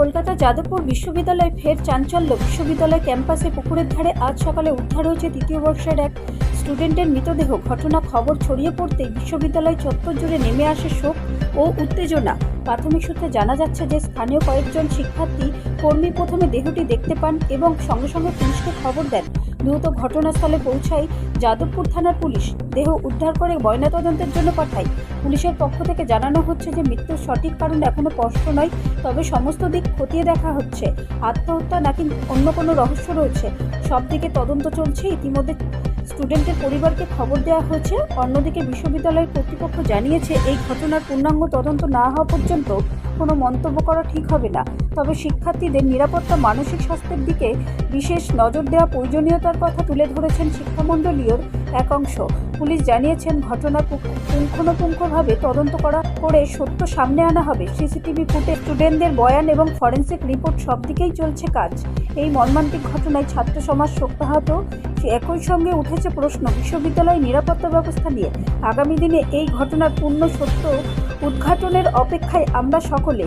কলকাতা যাদবপুর বিশ্ববিদ্যালয়ে ফের চাঞ্চল্য। বিশ্ববিদ্যালয় ক্যাম্পাসে পুকুরের ধারে আজ সকালে উদ্ধার হয়েছে তৃতীয় বর্ষের এক স্টুডেন্টের মৃতদেহ। ঘটনা খবর ছড়িয়ে পড়তে বিশ্ববিদ্যালয় চত্বর জুড়ে নেমে আসে শোক ও উত্তেজনা। প্রাথমিক সূত্রে জানা যাচ্ছে যে স্থানীয় কয়েকজন শিক্ষার্থী কর্মী প্রথমে দেহটি দেখতে পান এবং সঙ্গে সঙ্গে পুলিশকে খবর দেন। দ্রুত ঘটনাস্থলে পৌঁছায় যাদবপুর থানার পুলিশ। দেহ উদ্ধার করে ময়নাতদন্তের জন্য পাঠায়। পুলিশের পক্ষ থেকে জানানো হচ্ছে যে মৃত্যুর সঠিক কারণ এখনও স্পষ্ট নয়, তবে সমস্ত দিক খতিয়ে দেখা হচ্ছে। আত্মহত্যা নাকি অন্য কোনো রহস্য রয়েছে? সব দিকে তদন্ত চলছে। ইতিমধ্যে স্টুডেন্টের পরিবারকে খবর দেওয়া হয়েছে। অন্যদিকে বিশ্ববিদ্যালয়ের কর্তৃপক্ষ জানিয়েছে, এই ঘটনার পূর্ণাঙ্গ তদন্ত না হওয়া পর্যন্ত কোনো মন্তব্য করা ঠিক হবে না। তবে শিক্ষার্থীদের নিরাপত্তা, মানসিক স্বাস্থ্যের দিকে বিশেষ নজর দেওয়া প্রয়োজনীয়তার কথা তুলে ধরেছেন শিক্ষামণ্ডলীয়র এক অংশ। পুলিশ জানিয়েছেন, ঘটনা পুঙ্খানুপুঙ্খভাবে তদন্ত করা করে সত্য সামনে আনা হবে। সিসিটিভি ফুটে স্টুডেন্টদের বয়ান এবং ফরেন্সিক রিপোর্ট সব দিকেই চলছে কাজ। এই মর্মান্তিক ঘটনায় ছাত্র সমাজ শোকাহত। সে একই সঙ্গে উঠেছে প্রশ্ন, বিশ্ববিদ্যালয় নিরাপত্তা ব্যবস্থা নিয়ে। আগামী দিনে এই ঘটনার পূর্ণ সত্য উদ্ঘাটনের অপেক্ষায় আমরা সকলে